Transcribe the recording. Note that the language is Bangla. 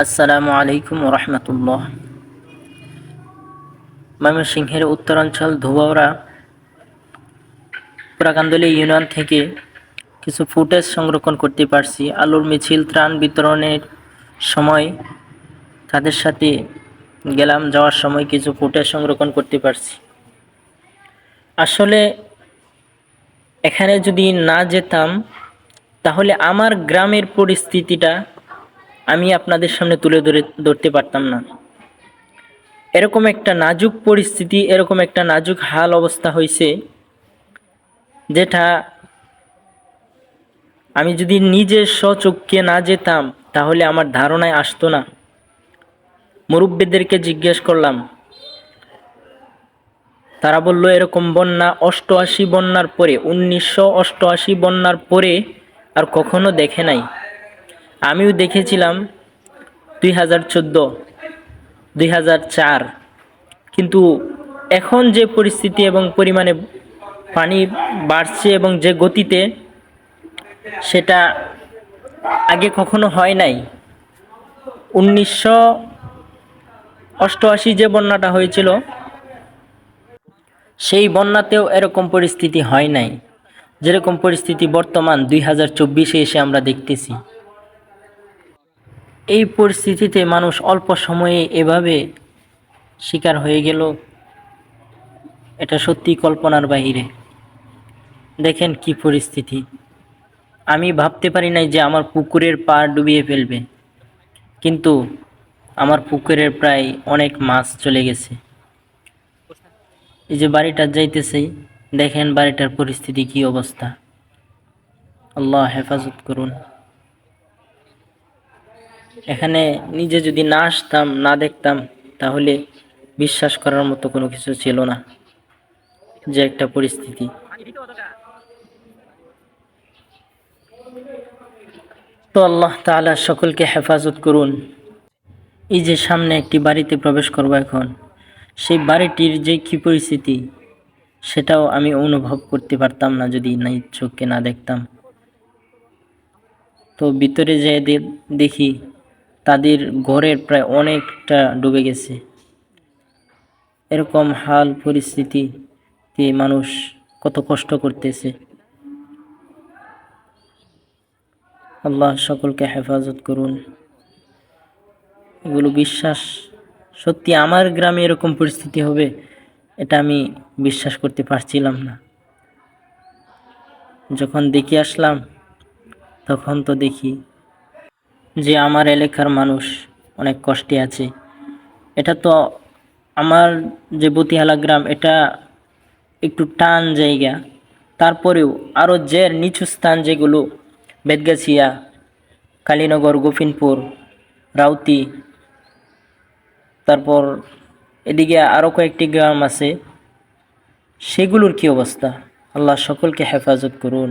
আসসালামু আলাইকুম রহমতুল্লাহ। ময়মনসিংহের উত্তরাঞ্চল ধুবাওড়া পুরাকান্দলি ইউনিয়ন থেকে কিছু ফুটেজ সংরক্ষণ করতে পারছি। আলুর মিছিল, ত্রাণ বিতরণের সময় তাদের সাথে গেলাম, যাওয়ার সময় কিছু ফুটেজ সংরক্ষণ করতে পারছি। আসলে এখানে যদি না যেতাম, তাহলে আমার গ্রামের পরিস্থিতিটা আমি আপনাদের সামনে তুলে ধরে, ধরতে পারতাম না। এরকম একটা নাজুক পরিস্থিতি, এরকম একটা নাজুক হাল অবস্থা হয়েছে, যেটা আমি যদি নিজে স্বচক্ষে না যেতাম, তাহলে আমার ধারণায় আসতো না। মুরব্বীদেরকে জিজ্ঞেস করলাম, তারা বলল, এরকম বন্যা অষ্টআশি বন্যার পরে, উনিশশো অষ্টআশি বন্যার পরে আর কখনো দেখে নাই। আমিও দেখেছিলাম দুই হাজার চোদ্দ, দুই হাজার চার। কিন্তু এখন যে পরিস্থিতি এবং পরিমাণে পানি বাড়ছে এবং যে গতিতে, সেটা আগে কখনো হয় নাই। উনিশশো অষ্টআশি যে বন্যাটা হয়েছিল, সেই বন্যাতেও এরকম পরিস্থিতি হয় নাই। যেরকম পরিস্থিতি বর্তমান দুই হাজার চব্বিশে এসে আমরা দেখতেছি। এই পরিস্থিতিতে মানুষ অল্প সময়ে এভাবে শিকার হয়ে গেল। এটা সত্যি কল্পনার বাহিরে। দেখেন কি পরিস্থিতি। আমি ভাবতে পারি নাই যে আমার পুকুরের পা ডুবিয়ে ফেলবে। কিন্তু আমার পুকুরের প্রায় অনেক মাছ চলে গেছে। এই যে বাড়িটা যাইতেছে, দেখেন বাড়িটার পরিস্থিতি কি অবস্থা। আল্লাহ হেফাজত করুন। এখানে নিজে যদি না আসতাম, না দেখতাম, তাহলে বিশ্বাস করার মতো কোনো কিছু ছিল না। যে একটা পরিস্থিতি। তো আল্লাহ তাআলা সকলকে হেফাজত করুন। এই যে সামনে একটি বাড়িতে প্রবেশ করব এখন, সেই বাড়িটির যে কী পরিস্থিতি, সেটাও আমি অনুভব করতে পারতাম না যদি নাই চোখকে না দেখতাম। তো ভিতরে যেয়ে দেখি তাদের ঘরের প্রায় অনেকটা ডুবে গেছে। এরকম হাল পরিস্থিতিতে মানুষ কত কষ্ট করতেছে। আল্লাহ সকলকে হেফাজত করুন। এগুলো বিশ্বাস সত্যি আমার গ্রামে এরকম পরিস্থিতি হবে, এটা আমি বিশ্বাস করতে পারছিলাম না। যখন দেখে আসলাম, তখন তো দেখি যে আমার এলাকার মানুষ অনেক কষ্টে আছে। এটা তো আমার যে বতিহালা গ্রাম, এটা একটু টান জায়গা। তারপরেও আরও যে নিচু স্থান যেগুলো বেদগাছিয়া কালীনগর, গোফিনপুর, রাউতি, তারপর এদিকে আরও কয়েকটি গ্রাম আছে, সেগুলোর কি অবস্থা? আল্লাহ সকলকে হেফাজত করুন।